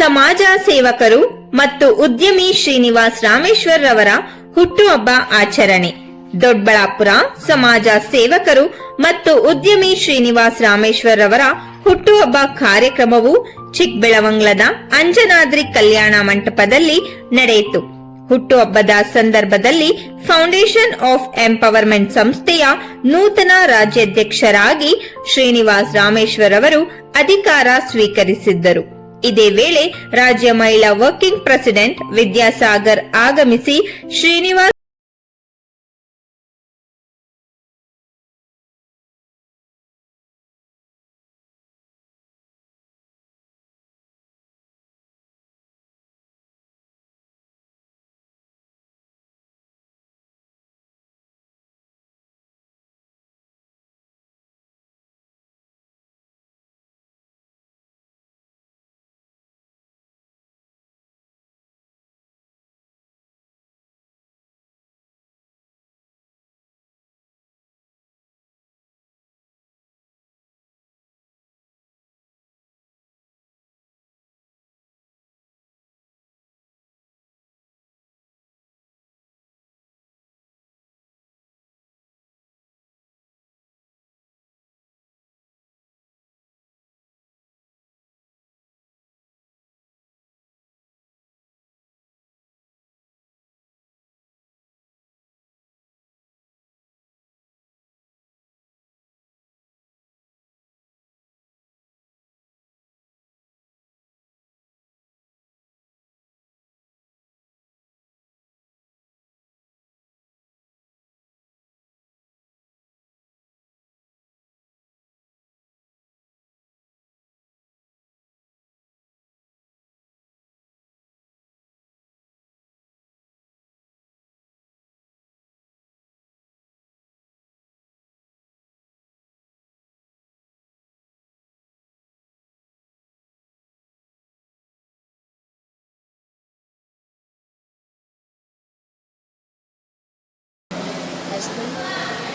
ಸಮಾಜ ಸೇವಕರು ಮತ್ತು ಉದ್ಯಮಿ ಶ್ರೀನಿವಾಸ್ ರಾಮೇಶ್ವರ್ ರವರ ಹುಟ್ಟುಹಬ್ಬ ಆಚರಣೆ. ದೊಡ್ಡಬಳ್ಳಾಪುರ ಸಮಾಜ ಸೇವಕರು ಮತ್ತು ಉದ್ಯಮಿ ಶ್ರೀನಿವಾಸ್ ರಾಮೇಶ್ವರ್ ರವರ ಹುಟ್ಟುಹಬ್ಬ ಕಾರ್ಯಕ್ರಮವು ಚಿಕ್ಕಬೆಳವಂಗ್ಲದ ಅಂಜನಾದ್ರಿ ಕಲ್ಯಾಣ ಮಂಟಪದಲ್ಲಿ ನಡೆಯಿತು. ಹುಟ್ಟುಹಬ್ಬದ ಸಂದರ್ಭದಲ್ಲಿ ಫೌಂಡೇಶನ್ ಆಫ್ ಎಂಪವರ್ಮೆಂಟ್ ಸಂಸ್ಥೆಯ ನೂತನ ರಾಜ್ಯಾಧ್ಯಕ್ಷರಾಗಿ ಶ್ರೀನಿವಾಸ್ ರಾಮೇಶ್ವರ್ ಅವರು ಅಧಿಕಾರ ಸ್ವೀಕರಿಸಿದ್ದರು. ಇದೇ ವೇಳೆ ರಾಜ್ಯ ಮಹಿಳಾ ವರ್ಕಿಂಗ್ ಪ್ರೆಸಿಡೆಂಟ್ ವಿದ್ಯಾಸಾಗರ್ ಆಗಮಿಸಿ ಶ್ರೀನಿವಾಸ್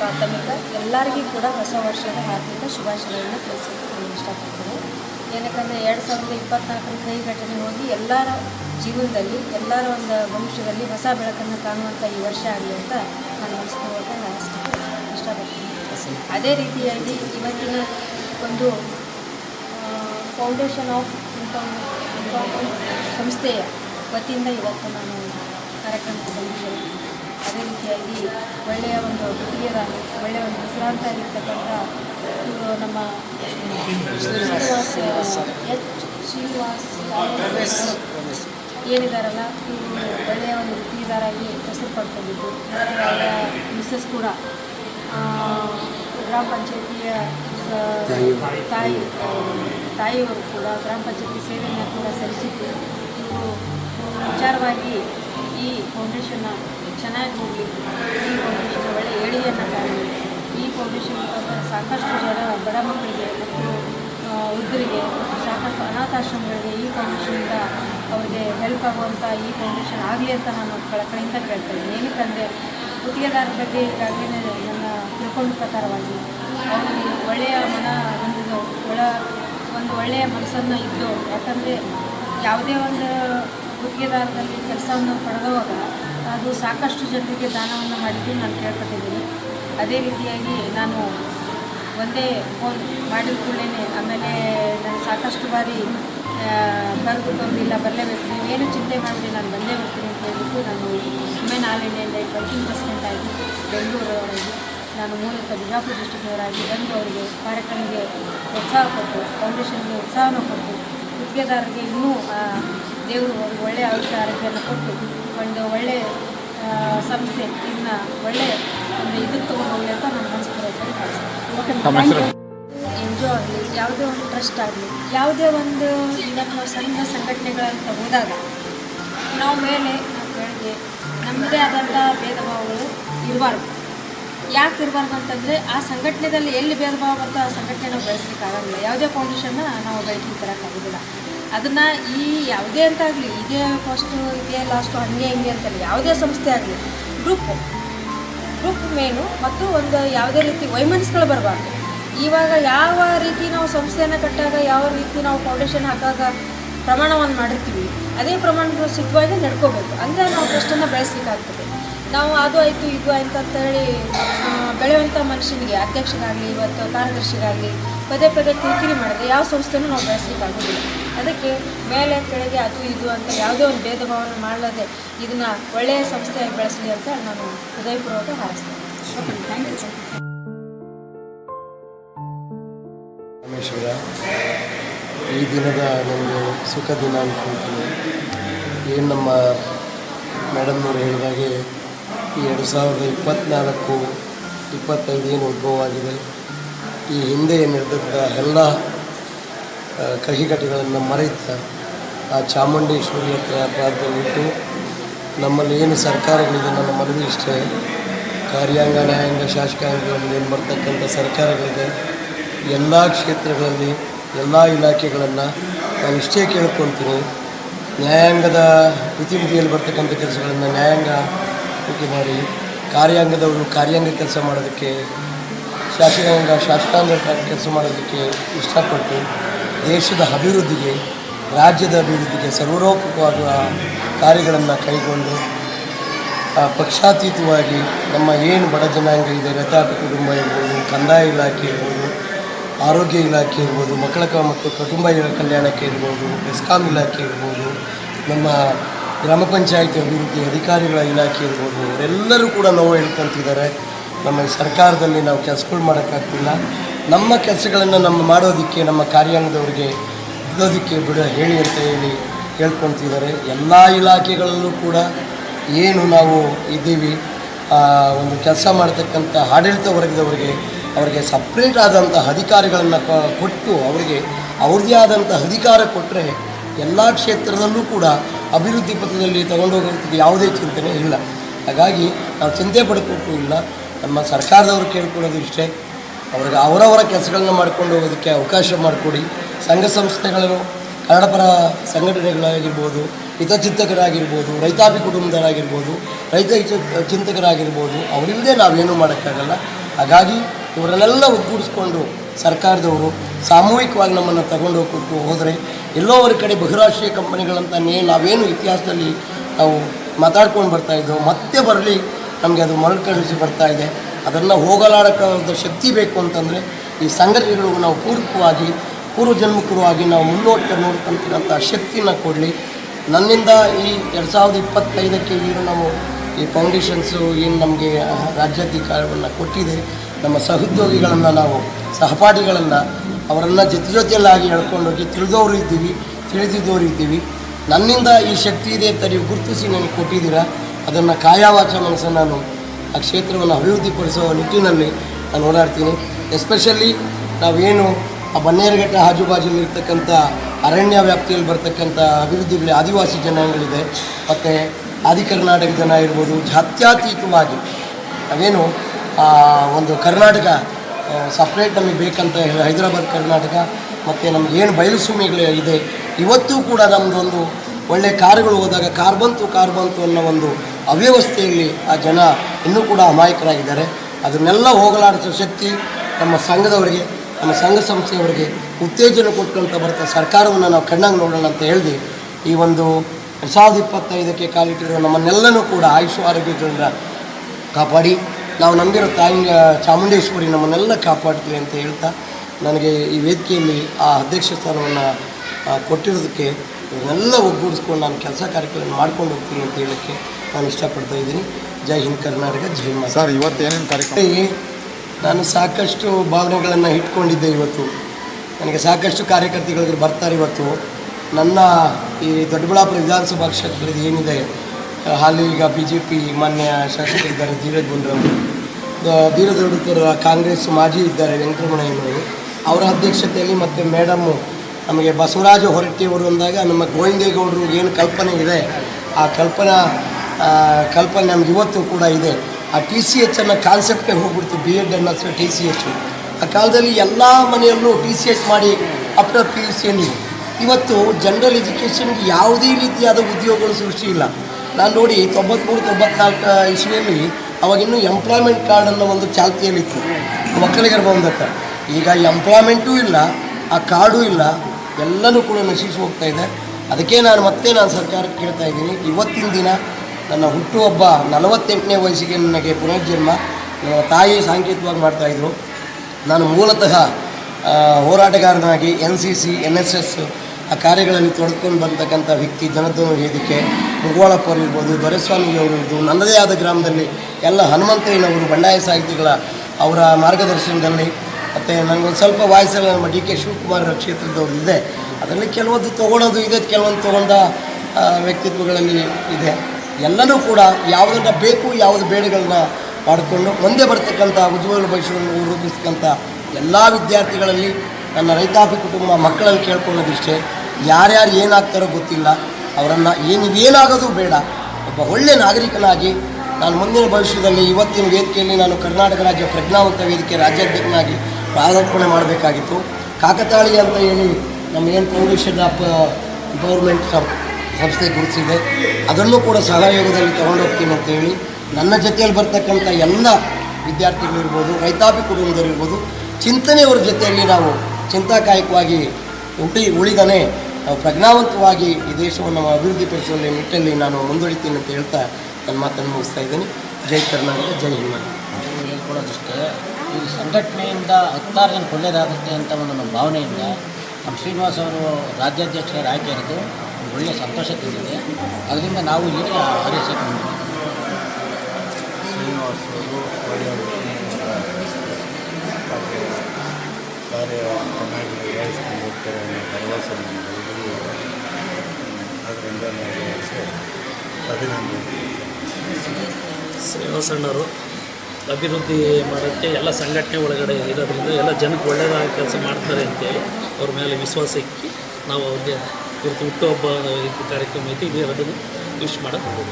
ಪ್ರಾಥಮಿಕ. ಎಲ್ಲರಿಗೂ ಕೂಡ ಹೊಸ ವರ್ಷದ ಹಾರ್ದಿಕ ಶುಭಾಶಯಗಳನ್ನು ತಿಳಿಸಲಿಕ್ಕೆ ನಾನು ಇಷ್ಟಪಡ್ತೀನಿ. ಏನಕ್ಕಂದರೆ ಎರಡು ಸಾವಿರದ ಇಪ್ಪತ್ನಾಲ್ಕರ ಕೈ ಘಟನೆ ಹೋಗಿ ಎಲ್ಲರ ಜೀವನದಲ್ಲಿ, ಎಲ್ಲರ ಒಂದು ಭವಿಷ್ಯದಲ್ಲಿ ಹೊಸ ಬೆಳಕನ್ನು ಕಾಣುವಂಥ ಈ ವರ್ಷ ಆಗಲಿ ಅಂತ ನಾನು ಮನಸ್ಪೂರ್ವಕ ನಾನು ಇಷ್ಟಪಡ್ತೀನಿ. ಅದೇ ರೀತಿಯಾಗಿ ಇವತ್ತಿನ ಒಂದು ಫೌಂಡೇಶನ್ ಆಫ್ ಸಂಸ್ಥೆಯ ವತಿಯಿಂದ ಇವತ್ತು ನಾನು ಕಾರ್ಯಕ್ರಮಕ್ಕೆ ಬಂದಿದ್ದೇನೆ ಅದೇ ರೀತಿಯಾಗಿ ಒಳ್ಳೆಯ ಒಂದು ಗುತ್ತಿಗೆದಾರ ಒಳ್ಳೆಯ ಒಂದು ಹೆಸರಾಂತ ಆಗಿರ್ತಕ್ಕಂಥ ಇವರು ನಮ್ಮ ಶ್ರೀನಿವಾಸ, ಎಚ್ ಶ್ರೀನಿವಾಸ್ ಏನಿದಾರಲ್ಲ, ಇವರು ಒಳ್ಳೆಯ ಒಂದು ಗುತ್ತಿಗೆದಾರಾಗಿ ಹೆಸರು ಪಡ್ಕೊಂಡಿದ್ದು. ಅವರ ಮಿಸ್ಸಸ್ ಕೂಡ ಗ್ರಾಮ ಪಂಚಾಯತಿಯ ತಾಯಿ, ತಾಯಿಯವರು ಕೂಡ, ಗ್ರಾಮ ಪಂಚಾಯತಿ ಸೇವೆಯನ್ನು ಕೂಡ ಸಲ್ಲಿಸಿದ್ದು. ಇವರು ವಿಚಾರವಾಗಿ ಈ ಫೌಂಡೇಶನ್ನ ಚೆನ್ನಾಗಿ ಹೋಗಲಿ ಈ ಫೌಂಡೇಶನ್ ಒಳ್ಳೆ ಏಳಿಗೆಯನ್ನು ಕಾಣಲಿ ಈ ಫೌಂಡೇಶನ್ ಮುಖಾಂತರ ಸಾಕಷ್ಟು ಜನ ಬಡ ಮಕ್ಕಳಿಗೆ ಮತ್ತು ವೃದ್ಧರಿಗೆ ಸಾಕಷ್ಟು ಅನಾಥಾಶ್ರಮಗಳಿಗೆ ಈ ಫೌಂಡೇಶನಿಂದ ಅವರಿಗೆ ಹೆಲ್ಪ್ ಆಗುವಂಥ ಈ ಫೌಂಡೇಶನ್ ಆಗಲಿ ಅಂತ ನಾನು ಕಳಕಳಿಯಿಂದ ಕೇಳ್ತಾ ಇದ್ದೀನಿ. ಏನಕ್ಕಂದರೆ ಗುತ್ತಿಗೆದಾರರ ಬಗ್ಗೆ ಈಗಾಗಲೇ ನನ್ನ ತಿಳ್ಕೊಂಡ ಪ್ರಕಾರವಾಗಿ ಅವರು ಒಳ್ಳೆಯ ಮನ ಹೊಂದಿದ್ದು, ಒಳ, ಒಂದು ಒಳ್ಳೆಯ ಮನಸ್ಸನ್ನು ಇದ್ದು, ಯಾಕಂದರೆ ಯಾವುದೇ ಒಂದು ಗುತ್ತಿಗೆದಾರದಲ್ಲಿ ಕೆಲಸವನ್ನು ಪಡೆದವಾಗ ಅದು ಸಾಕಷ್ಟು ಜನರಿಗೆ ದಾನವನ್ನು ಮಾಡಿದ್ದು ನಾನು ಕೇಳ್ಕೊತಿದ್ದೀನಿ ಅದೇ ರೀತಿಯಾಗಿ ನಾನು ಒಂದೇ ಫೋನ್ ಮಾಡಿದ ಕೂಡಲೇ ಆಮೇಲೆ ನಾನು ಸಾಕಷ್ಟು ಬಾರಿ ಬರೆದು ಬಂದಿಲ್ಲ ಬರಲೇಬೇಕು, ನೀವೇನು ಚಿಂತೆ ಮಾಡಬೇಡಿ, ನಾನು ಬಂದೇ ಬರ್ತೀನಿ ಅಂತ ಹೇಳ್ಬಿಟ್ಟು ನಾನು ವುಮೆನ್ ಆಲ್ ಇಂಡಿಯಿಂದ ವರ್ಕಿಂಗ್ ಪ್ರೆಸಿಡೆಂಟ್ ಆಗಿ ಬೆಂಗಳೂರವರಾಗಿ ನಾನು ಮೂಲತಃ ಬಿಜಾಪುರ ಡಿಸ್ಟಿಕ್ನವರಾಗಿ ಬಂದು ಅವರಿಗೆ ಕಾರ್ಯಕ್ರಮಕ್ಕೆ ಉತ್ಸಾಹ ಕೊಟ್ಟು ಫೌಂಡೇಶನ್ಗೆ ಉತ್ಸಾಹನ ಕೊಟ್ಟು ಗುತ್ತಿಗೆದಾರರಿಗೆ ಇನ್ನೂ ದೇವರು ಒಂದು ಒಳ್ಳೆಯ ಆಯುಷ್ಯ ಆರೋಗ್ಯವನ್ನು ಕೊಟ್ಟು ಒಂದು ಒಳ್ಳೆಯ ಸಂಸ್ಥೆ ಇದನ್ನ ಒಳ್ಳೆಯ ಒಂದು ಇದು ತಗೊಂಡೋಗಿ ಅಂತ ನಾನು ಮನಸ್ಪೂರ್ವಕವಾಗಿ ಎನ್ ಜಿ ಒ ಆಗಲಿ ಯಾವುದೇ ಒಂದು ಟ್ರಸ್ಟ್ ಆಗಲಿ ಯಾವುದೇ ಒಂದು ಇವತ್ತು ನಾವು ಸಂಘ ಸಂಘಟನೆಗಳಂತ ಹೋದಾಗ ನಾವು ಮೇಲೆ ನಾವು ಕೇಳಿದೆ ನಮ್ಮದೇ ಆದಂಥ ಭೇದ ಭಾವಗಳು ಇರಬಾರ್ದು. ಯಾಕೆ ಇರಬಾರ್ದು ಅಂತಂದರೆ ಆ ಸಂಘಟನೆದಲ್ಲಿ ಎಲ್ಲಿ ಭೇದ ಭಾವ ಬರ್ತೋ ಆ ಸಂಘಟನೆ ನಾವು ಬೆಳೆಸ್ಲಿಕ್ಕಾಗಲ್ಲ ಯಾವುದೇ ಫೌಂಡೇಶನ್ನ ನಾವು ಬೆಳಕಿಗೆ ತರೋಕ್ಕಾಗೋದಿಲ್ಲ ಅದನ್ನು ಈ ಯಾವುದೇ ಅಂತ ಆಗಲಿ ಇದೇ ಫಸ್ಟು ಇದೇ ಲಾಸ್ಟು ಹಂಗೆ ಹಿಂಗೆ ಅಂತಲ್ಲ ಯಾವುದೇ ಸಂಸ್ಥೆ ಆಗಲಿ ಗ್ರೂಪ್ ಗ್ರೂಪ್ ಮೇನು ಮತ್ತು ಒಂದು ಯಾವುದೇ ರೀತಿ ವೈಮನ್ಸ್ಗಳು ಬರಬಾರ್ದು. ಇವಾಗ ಯಾವ ರೀತಿ ನಾವು ಸಂಸ್ಥೆಯನ್ನು ಕಟ್ಟಾಗ, ಯಾವ ರೀತಿ ನಾವು ಫೌಂಡೇಶನ್ ಹಾಕಾಗ ಪ್ರಮಾಣವನ್ನು ಮಾಡಿರ್ತೀವಿ, ಅದೇ ಪ್ರಮಾಣದ ಸಿದ್ಧವಾಗಿ ನಡ್ಕೋಬೇಕು. ಅಂದರೆ ನಾವು ಕಷ್ಟನ ಬೆಳೆಸ್ಲಿಕ್ಕಾಗ್ತದೆ. ನಾವು ಅದು ಆಯಿತು ಇದು ಆಯಿತು ಅಂತೇಳಿ ಹೇಳಿ ಬೆಳೆಯುವಂಥ ಮನುಷ್ಯನಿಗೆ ಅಧ್ಯಕ್ಷರಾಗಲಿ ಇವತ್ತು ಕಾರ್ಯದರ್ಶಿಗಾಗಲಿ ಪದೇ ಪದೇ ಕಿರಿಕಿರಿ ಮಾಡಿದ್ರೆ ಯಾವ ಸಂಸ್ಥೆನೂ ನಾವು ಬೆಳೆಸಲಿಕ್ಕಾಗೋದಿಲ್ಲ ಅದಕ್ಕೆ ಮೇಲೆ ಕೆಳಗೆ ಅದು ಇದು ಅಂತ ಯಾವುದೇ ಒಂದು ಭೇದ ಭಾವನ ಮಾಡಲಾದೆ ಇದನ್ನು ಒಳ್ಳೆಯ ಸಂಸ್ಥೆಯಾಗಿ ಬೆಳೆಸಲಿ ಅಂತ ನಾನು ಹೃದಯಪೂರ್ವಕ ಹಾರೈಸ್ತೇನೆ. ಥ್ಯಾಂಕ್ ಯು ರಾಮೇಶ್ವರ ಈ ದಿನದ ಒಂದು ಸುಖ ದಿನ ಅನ್ಕೊಂತೀನಿ ಏನು ನಮ್ಮ ಮೇಡಮ್ನವ್ರು ಹೇಳಿದಾಗೆ ಈ ಎರಡು ಸಾವಿರದ ಇಪ್ಪತ್ತ್ನಾಲ್ಕು ಇಪ್ಪತ್ತೈದು ಏನು ಉದ್ಭವವಾಗಿದೆ ಈ ಹಿಂದೆ ನಡೆದಂಥ ಎಲ್ಲ ಕಹಿಘಟಗಳನ್ನು ಮರೆತ ಆ ಚಾಮುಂಡೇಶ್ವರಿ ಹತ್ರ ಪ್ರಾರ್ಥನೆಯಿಟ್ಟು ನಮ್ಮಲ್ಲಿ ಏನು ಸರ್ಕಾರಗಳಿದೆ ನನ್ನ ಮನವಿ ಇಷ್ಟೇ. ಕಾರ್ಯಾಂಗ, ನ್ಯಾಯಾಂಗ, ಶಾಸಕಾಂಗಗಳಲ್ಲಿ ಏನು ಬರ್ತಕ್ಕಂಥ ಸರ್ಕಾರಗಳಿದೆ, ಎಲ್ಲ ಕ್ಷೇತ್ರಗಳಲ್ಲಿ ಎಲ್ಲ ಇಲಾಖೆಗಳನ್ನು ನಾನು ಇಷ್ಟೇ ಕೇಳ್ಕೊತೀನಿ. ನ್ಯಾಯಾಂಗದ ಪ್ರತಿನಿಧಿಯಲ್ಲಿ ಬರ್ತಕ್ಕಂಥ ಕೆಲಸಗಳನ್ನು ನ್ಯಾಯಾಂಗ ಇದು ಮಾಡಿ ಕಾರ್ಯಾಂಗದವರು ಕಾರ್ಯಾಂಗ ಕೆಲಸ ಮಾಡೋದಕ್ಕೆ, ಶಾಸಕಾಂಗ ಶಾಸಕಾಂಗ ಕೆಲಸ ಮಾಡೋದಕ್ಕೆ ಇಷ್ಟಪಟ್ಟು ದೇಶದ ಅಭಿವೃದ್ಧಿಗೆ, ರಾಜ್ಯದ ಅಭಿವೃದ್ಧಿಗೆ ಸರ್ವರೋಪಕವಾದ ಕಾರ್ಯಗಳನ್ನು ಕೈಗೊಂಡು ಪಕ್ಷಾತೀತವಾಗಿ ನಮ್ಮ ಏನು ಬಡ ಜನಾಂಗ ಇದೆ ರೈತಾಪ ಕುಟುಂಬ ಇರ್ಬೋದು, ಕಂದಾಯ ಇಲಾಖೆ ಇರ್ಬೋದು, ಆರೋಗ್ಯ ಇಲಾಖೆ ಇರ್ಬೋದು, ಮಕ್ಕಳ ಮತ್ತು ಕುಟುಂಬ ಕಲ್ಯಾಣಕ್ಕೆ ಇರ್ಬೋದು, ಬೆಸ್ಕಾಂ ಇಲಾಖೆ ಇರ್ಬೋದು, ನಮ್ಮ ಗ್ರಾಮ ಪಂಚಾಯತಿ ಅಭಿವೃದ್ಧಿ ಅಧಿಕಾರಿಗಳ ಇಲಾಖೆ ಇರ್ಬೋದು, ಅವರೆಲ್ಲರೂ ಕೂಡ ನೋವು ಹೇಳ್ಕೊತಿದ್ದಾರೆ. ನಮ್ಮ ಸರ್ಕಾರದಲ್ಲಿ ನಾವು ಕೆಲಸಗಳು ಮಾಡೋಕ್ಕಾಗ್ತಿಲ್ಲ. ನಮ್ಮ ಕೆಲಸಗಳನ್ನು ನಮ್ಮ ಮಾಡೋದಕ್ಕೆ, ನಮ್ಮ ಕಾರ್ಯಾಂಗದವ್ರಿಗೆ ಬಿಡೋದಕ್ಕೆ ಬಿಡ, ಹೇಳಿ ಅಂತ ಹೇಳಿ ಹೇಳ್ಕೊತಿದ್ದಾರೆ. ಎಲ್ಲ ಇಲಾಖೆಗಳಲ್ಲೂ ಕೂಡ ಏನು ನಾವು ಇದ್ದೀವಿ ಒಂದು ಕೆಲಸ ಮಾಡ್ತಕ್ಕಂಥ ಆಡಳಿತ ವರ್ಗದವರಿಗೆ, ಅವರಿಗೆ ಸಪ್ರೇಟ್ ಆದಂಥ ಅಧಿಕಾರಿಗಳನ್ನು ಕೊಟ್ಟು ಅವರಿಗೆ ಅವ್ರದ್ದೇ ಆದಂಥ ಅಧಿಕಾರ ಕೊಟ್ಟರೆ ಎಲ್ಲ ಕ್ಷೇತ್ರದಲ್ಲೂ ಕೂಡ ಅಭಿವೃದ್ಧಿ ಪಥದಲ್ಲಿ ತಗೊಂಡೋಗೋದಕ್ಕೆ ಯಾವುದೇ ಚಿಂತನೆ ಇಲ್ಲ. ಹಾಗಾಗಿ ನಾವು ಚಿಂತೆ ಪಡ್ಕೊಟ್ಟು ಇಲ್ಲ. ನಮ್ಮ ಸರ್ಕಾರದವರು ಕೇಳ್ಕೊಳ್ಳೋದು ಇಷ್ಟೇ. ಅವ್ರಿಗೆ ಅವರವರ ಕೆಲಸಗಳನ್ನ ಮಾಡ್ಕೊಂಡು ಹೋಗೋದಕ್ಕೆ ಅವಕಾಶ ಮಾಡಿಕೊಡಿ. ಸಂಘ ಸಂಸ್ಥೆಗಳನ್ನು ಕನ್ನಡ ಪರ ಸಂಘಟನೆಗಳಾಗಿರ್ಬೋದು, ಹಿತಚಿಂತಕರಾಗಿರ್ಬೋದು, ರೈತಾಪಿ ಕುಟುಂಬದವರಾಗಿರ್ಬೋದು ರೈತ ಚಿಂತಕರಾಗಿರ್ಬೋದು, ಅವರಿಲ್ಲದೆ ನಾವೇನು ಮಾಡೋಕ್ಕಾಗಲ್ಲ. ಹಾಗಾಗಿ ಇವರನ್ನೆಲ್ಲ ಒಗ್ಗೂಡಿಸ್ಕೊಂಡು ಸರ್ಕಾರದವರು ಸಾಮೂಹಿಕವಾಗಿ ನಮ್ಮನ್ನು ತಗೊಂಡು ಹೋಗೋಕ್ಕೂ ಹೋದರೆ ಎಲ್ಲೋ ಒಂದು ಕಡೆ ಬಹುರಾಷ್ಟ್ರೀಯ ಕಂಪನಿಗಳಂತ ನೇ ನಾವೇನು ಇತಿಹಾಸದಲ್ಲಿ ನಾವು ಮಾತಾಡ್ಕೊಂಡು ಬರ್ತಾ ಇದ್ದೋ, ಮತ್ತೆ ಬರಲಿ, ನಮಗೆ ಅದು ಮರುಕಳಿಸಿ ಬರ್ತಾ ಇದೆ. ಅದನ್ನು ಹೋಗಲಾಡಕ್ಕಾದ ಶಕ್ತಿ ಬೇಕು ಅಂತಂದರೆ ಈ ಸಂಘಟನೆಗಳು ನಾವು ಪೂರಕವಾಗಿ ಪೂರ್ವಜನ್ಮುಖವಾಗಿ ನಾವು ಮುನ್ನೋಟ ನೋಡ್ಕೊಂತಿರೋಂಥ ಶಕ್ತಿನ ಕೊಡಲಿ. ನನ್ನಿಂದ ಈ ಎರಡು ಸಾವಿರದ ಇಪ್ಪತ್ತೈದಕ್ಕೆ ಏನು ನಾವು ಈ ಫೌಂಡೇಶನ್ಸು ಏನು ನಮಗೆ ರಾಜ್ಯಾಧಿಕಾರವನ್ನು ಕೊಟ್ಟಿದೆ, ನಮ್ಮ ಸಹೋದ್ಯೋಗಿಗಳನ್ನು ನಾವು ಸಹಪಾಠಿಗಳನ್ನು ಅವರನ್ನು ಜೊತೆ ಜೊತೆಯಲ್ಲಾಗಿ ಹೇಳ್ಕೊಂಡೋಗಿ ತಿಳಿದವರು ಇದ್ದೀವಿ ತಿಳಿದಿದ್ದವರು ಇದ್ದೀವಿ ನನ್ನಿಂದ ಈ ಶಕ್ತಿ ಇದೆ ಅಂತ ನೀವು ಗುರುತಿಸಿ ನನಗೆ ಕೊಟ್ಟಿದ್ದೀರಾ, ಅದನ್ನು ಕಾಯಾವಾಚ ಮನಸ್ಸನ್ನು ನಾನು ಆ ಕ್ಷೇತ್ರವನ್ನು ಅಭಿವೃದ್ಧಿಪಡಿಸುವ ನಿಟ್ಟಿನಲ್ಲಿ ನಾನು ಓಡಾಡ್ತೀನಿ. ಎಸ್ಪೆಷಲಿ ನಾವೇನು ಆ ಬನ್ನೇರುಘಟ್ಟ ಆಜುಬಾಜುಲಿರ್ತಕ್ಕಂಥ ಅರಣ್ಯ ವ್ಯಾಪ್ತಿಯಲ್ಲಿ ಬರ್ತಕ್ಕಂಥ ಅಭಿವೃದ್ಧಿಗಳ ಆದಿವಾಸಿ ಜನಾಂಗಗಳಿದೆ. ಮತ್ತು ಆದಿ ಕರ್ನಾಟಕ ಜನ ಇರ್ಬೋದು, ಜಾತ್ಯಾತೀತವಾಗಿ ನಾವೇನು ಒಂದು ಕರ್ನಾಟಕ ಸಪ್ರೇಟ್ ನಮಗೆ ಬೇಕಂತ ಹೈದರಾಬಾದ್, ಕರ್ನಾಟಕ ಮತ್ತು ನಮ್ಗೆ ಏನು ಬಯಲುಸೀಮೆಗಳು ಇದೆ, ಇವತ್ತೂ ಕೂಡ ನಮ್ಮದೊಂದು ಒಳ್ಳೆ ಕಾರುಗಳು ಹೋದಾಗ ಕಾರ್ ಬಂತು ಕಾರ್ ಬಂತು ಅನ್ನೋ ಒಂದು ಅವ್ಯವಸ್ಥೆಯಲ್ಲಿ ಆ ಜನ ಇನ್ನೂ ಕೂಡ ಅಮಾಯಕರಾಗಿದ್ದಾರೆ. ಅದನ್ನೆಲ್ಲ ಹೋಗಲಾಡಿಸೋ ಶಕ್ತಿ ನಮ್ಮ ಸಂಘದವರಿಗೆ, ನಮ್ಮ ಸಂಘ ಸಂಸ್ಥೆಯವರಿಗೆ ಉತ್ತೇಜನ ಕೊಟ್ಕೊಳ್ತಾ ಬರ್ತಾ ಸರ್ಕಾರವನ್ನು ನಾವು ಕಣ್ಣಂಗೆ ನೋಡೋಣ ಅಂತ ಹೇಳಿ ಈ ಒಂದು ಎರಡು ಸಾವಿರದ ಇಪ್ಪತ್ತೈದಕ್ಕೆ ಕಾಲಿಟ್ಟಿರೋ ನಮ್ಮನ್ನೆಲ್ಲನೂ ಕೂಡ ಆಯುಷ್ ಆರೋಗ್ಯಗಳಿಂದ ಕಾಪಾಡಿ. ನಾವು ನಂಬಿರೋ ತಾಯಿ ಚಾಮುಂಡೇಶ್ವರಿ ನಮ್ಮನ್ನೆಲ್ಲ ಕಾಪಾಡ್ತೀವಿ ಅಂತ ಹೇಳ್ತಾ ನನಗೆ ಈ ವೇದಿಕೆಯಲ್ಲಿ ಆ ಅಧ್ಯಕ್ಷ ಸ್ಥಾನವನ್ನು ಕೊಟ್ಟಿರೋದಕ್ಕೆ ಇವನ್ನೆಲ್ಲ ಒಗ್ಗೂಡಿಸ್ಕೊಂಡು ನಾನು ಕೆಲಸ ಕಾರ್ಯಗಳನ್ನು ಮಾಡ್ಕೊಂಡು ಹೋಗ್ತೀನಿ ಅಂತ ಹೇಳೋಕ್ಕೆ ನಾನು ಇಷ್ಟಪಡ್ತಾ ಇದ್ದೀನಿ. ಜೈ ಹಿಂದ್ ಕರ್ನಾಟಕ ಜೈ ಮಾ ಸರ್ ಇವತ್ತು ಏನೇನು ಕಾರ್ಯಕ್ರಮ? ನಾನು ಸಾಕಷ್ಟು ಭಾವನೆಗಳನ್ನು ಇಟ್ಕೊಂಡಿದ್ದೆ ಇವತ್ತು. ನನಗೆ ಸಾಕಷ್ಟು ಕಾರ್ಯಕರ್ತಿಗಳಿಗೆ ಬರ್ತಾರೆ ಇವತ್ತು. ನನ್ನ ಈ ದೊಡ್ಡಬಳ್ಳಾಪುರ ವಿಧಾನಸಭಾ ಕ್ಷೇತ್ರದಲ್ಲಿ ಏನಿದೆ ಹಾಲಿ ಈಗ ಬಿ ಜೆ ಪಿ ಮಾನ್ಯ ಶಾಸಕರಿದ್ದಾರೆ ಧೀರಜ್ ಗುಂಡ್ರವರು ಧೀರದೊಡ್ಡತರ ಕಾಂಗ್ರೆಸ್ ಮಾಜಿ ಇದ್ದಾರೆ, ವೆಂಕಟರಮಣಯ್ಯನವರು. ಅವರ ಅಧ್ಯಕ್ಷತೆಯಲ್ಲಿ ಮತ್ತು ಮೇಡಮ್ಮು ನಮಗೆ ಬಸವರಾಜ ಹೊರಟ್ಟಿಯವರು ಅಂದಾಗ ನಮ್ಮ ಗೋವಿಂದೇಗೌಡರು ಏನು ಕಲ್ಪನೆ ಇದೆ, ಆ ಕಲ್ಪನಾ ಕಲ್ಪನೆ ನಮ್ಗೆ ಇವತ್ತು ಕೂಡ ಇದೆ. ಆ ಟಿ ಸಿ ಎಚ್ ಅನ್ನೋ ಕಾನ್ಸೆಪ್ಟೇ ಹೋಗ್ಬಿಡ್ತು ಬಿ ಎಡ್ ಅನ್ನೋ ಟಿ ಸಿ ಎಚ್ ಆ ಕಾಲದಲ್ಲಿ ಎಲ್ಲ ಮನೆಯಲ್ಲೂ ಟಿ ಸಿ ಎಚ್ ಮಾಡಿ ಅಪ್ಟರ್ ಪಿ ಯು ಸಿಯಲ್ಲಿ ಇವತ್ತು ಜನರಲ್ ಎಜುಕೇಷನ್ಗೆ ಯಾವುದೇ ರೀತಿಯಾದ ಉದ್ಯೋಗಗಳು ಸೃಷ್ಟಿ ಇಲ್ಲ. ನಾನು ನೋಡಿ ತೊಂಬತ್ಮೂರು, ತೊಂಬತ್ನಾಲ್ಕು ಇಸ್ವಿಯಲ್ಲಿ ಅವಾಗಿನ್ನೂ ಎಂಪ್ಲಾಯ್ಮೆಂಟ್ ಕಾರ್ಡ್ ಅನ್ನೋ ಒಂದು ಚಾಲ್ತಿಯಲ್ಲಿತ್ತು. ಒಕ್ಕಲಿಗರ ಬಂದತ್ತ ಈಗ ಎಂಪ್ಲಾಯ್ಮೆಂಟೂ ಇಲ್ಲ, ಆ ಕಾರ್ಡು ಇಲ್ಲ, ಎಲ್ಲನೂ ಕೂಡ ನಶಿಸಿ ಹೋಗ್ತಾ ಇದೆ. ಅದಕ್ಕೆ ನಾನು ಮತ್ತೆ ನಾನು ಸರ್ಕಾರಕ್ಕೆ ಕೇಳ್ತಾ ಇದ್ದೀನಿ. ಇವತ್ತಿನ ದಿನ ನನ್ನ ಹುಟ್ಟುಹಬ್ಬ ನಲವತ್ತೆಂಟನೇ ವಯಸ್ಸಿಗೆ ನನಗೆ ಪುನರ್ಜನ್ಮ. ನನ್ನ ತಾಯಿ ಸಾಂಕೇತಿಕವಾಗಿ ಮಾಡ್ತಾಯಿದ್ರು ನಾನು ಮೂಲತಃ ಹೋರಾಟಗಾರನಾಗಿ N C C N S S ಆ ಕಾರ್ಯಗಳಲ್ಲಿ ತೊಡ್ಕೊಂಡು ಬರ್ತಕ್ಕಂಥ ವ್ಯಕ್ತಿ ಜನಧ್ವನಿ ವೇದಿಕೆ ಮುಗುವಾಳಪ್ಪರು ಇರ್ಬೋದು, ದೊರೆಸ್ವಾಮಿಯವರು ಇರ್ಬೋದು, ನನ್ನದೇ ಆದ ಗ್ರಾಮದಲ್ಲಿ ಎಲ್ಲ ಹನುಮಂತಯ್ಯನವರು, ಬಂಡಾಯ ಸಾಹಿತಿಗಳ ಅವರ ಮಾರ್ಗದರ್ಶನದಲ್ಲಿ ಮತ್ತು ನನಗೊಂದು ಸ್ವಲ್ಪ ವಾಯ್ಸಲ್ಲಿ ನಮ್ಮ ಡಿ ಕೆ ಶಿವಕುಮಾರ್ ಕ್ಷೇತ್ರದವ್ರು ಇದೆ. ಅದರಲ್ಲಿ ಕೆಲವೊಂದು ತೊಗೊಳೋದು ಇದೆ, ಕೆಲವೊಂದು ತೊಗೊಂಡ ವ್ಯಕ್ತಿತ್ವಗಳಲ್ಲಿ ಇದೆ. ಎಲ್ಲನೂ ಕೂಡ ಯಾವುದನ್ನು ಬೇಕು, ಯಾವುದು ಬೇಡಗಳನ್ನ ಮಾಡಿಕೊಂಡು ಮುಂದೆ ಬರ್ತಕ್ಕಂಥ ಉಜ್ವಲ ಭವಿಷ್ಯವನ್ನು ರೂಪಿಸ್ತಕ್ಕಂಥ ಎಲ್ಲ ವಿದ್ಯಾರ್ಥಿಗಳಲ್ಲಿ ನನ್ನ ರೈತಾಪಿ ಕುಟುಂಬ ಮಕ್ಕಳಲ್ಲಿ ಕೇಳ್ಕೊಳ್ಳೋದಿಷ್ಟೇ. ಯಾರ್ಯಾರು ಏನಾಗ್ತಾರೋ ಗೊತ್ತಿಲ್ಲ. ಅವರನ್ನು ಏನು ಏನಾಗೋದು ಬೇಡ. ಒಬ್ಬ ಒಳ್ಳೆಯ ನಾಗರಿಕನಾಗಿ ನಾನು ಮುಂದಿನ ಭವಿಷ್ಯದಲ್ಲಿ ಇವತ್ತಿನ ವೇದಿಕೆಯಲ್ಲಿ ನಾನು ಕರ್ನಾಟಕ ರಾಜ್ಯ ಪ್ರಜ್ಞಾವಂತ ವೇದಿಕೆ ರಾಜ್ಯಾಧ್ಯಕ್ಷನಾಗಿ ಪಾದಾರ್ಪಣೆ ಮಾಡಬೇಕಾಗಿತ್ತು. ಕಾಕತಾಳಿ ಅಂತ ಹೇಳಿ ನಮ್ಮ ಏನು ಫೌಂಡೇಶನ್ ಆಫ್ ಗೌರ್ಮೆಂಟ್ ಸಂಸ್ಥೆ ಗುರುತಿಸಿದೆ. ಅದನ್ನು ಕೂಡ ಸಹಯೋಗದಲ್ಲಿ ತಗೊಂಡೋಗ್ತೀನಿ ಅಂತ ಹೇಳಿ ನನ್ನ ಜೊತೆಯಲ್ಲಿ ಬರ್ತಕ್ಕಂಥ ಎಲ್ಲ ವಿದ್ಯಾರ್ಥಿಗಳಿರ್ಬೋದು ರೈತಾಪಿ ಕುಟುಂಬದವರಿರ್ಬೋದು ಚಿಂತನೆಯವರ ಜೊತೆಯಲ್ಲಿ ನಾವು ಚಿಂತಾಕಾಯಕವಾಗಿ ಉಳಿ ಉಳಿದನೆ ನಾವು ಪ್ರಜ್ಞಾವಂತವಾಗಿ ಈ ದೇಶವನ್ನು ನಾವು ಅಭಿವೃದ್ಧಿಪಡಿಸುವಲ್ಲಿ ನಿಟ್ಟಲ್ಲಿ ನಾನು ಮುಂದುವರಿತೀನಿ ಅಂತ ಹೇಳ್ತಾ ನನ್ನ ಮಾತನ್ನು ಮುಗಿಸ್ತಾ ಇದ್ದೀನಿ. ಜೈ ಕರ್ನಾಟಕ ಜೈ ಹಿಂದ್. ಹೇಳ್ಕೊಳ್ಳೋದಷ್ಟೇ ಈ ಸಂಘಟನೆಯಿಂದ ಹತ್ತಾರು ಜನ ಒಳ್ಳೆಯದಾಗುತ್ತೆ ಅಂತ ಒಂದು ನಮ್ಮ ಭಾವನೆಯಿಂದ ನಮ್ಮ ಶ್ರೀನಿವಾಸ್ ಅವರು ರಾಜ್ಯಾಧ್ಯಕ್ಷರ ಆಯ್ಕೆ ಇರೋದು ಒಳ್ಳೆಯ ಸಂತೋಷ ತಂದಿದೆ ಅದರಿಂದ ನಾವು ಇಲ್ಲಿ ಹಾರೈಸಕ್ಕೆ ಶ್ರೀನಿವಾಸ ಅವರು ಒಳ್ಳೆಯ ಕಾರ್ಯ ಚೆನ್ನಾಗಿ ಭರವಸೆ ಅದರಿಂದ ನಾವು ಅಭಿನಂದನೆ ಅಭಿವೃದ್ಧಿ ಮಾಡೋಕ್ಕೆ ಎಲ್ಲ ಸಂಘಟನೆ ಒಳಗಡೆ ಇರೋದ್ರಿಂದ ಎಲ್ಲ ಜನಕ್ಕೆ ಒಳ್ಳೆಯದಾಗಿ ಕೆಲಸ ಮಾಡ್ತಾರೆ ಅಂತೇಳಿ ಅವ್ರ ಮೇಲೆ ವಿಶ್ವಾಸ ಇಕ್ಕಿ ನಾವು ಅವ್ರಿಗೆ ಇವತ್ತು ಹುಟ್ಟುಹಬ್ಬ ಕಾರ್ಯಕ್ರಮ ಐತಿ, ಇದು ಎರಡನ್ನು ವಿಶ್ ಮಾಡೋದು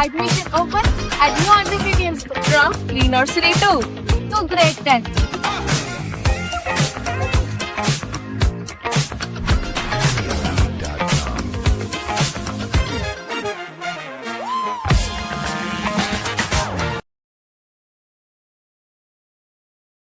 Admission open at New Andhra Medium from Lee Nursery 2. So great 10.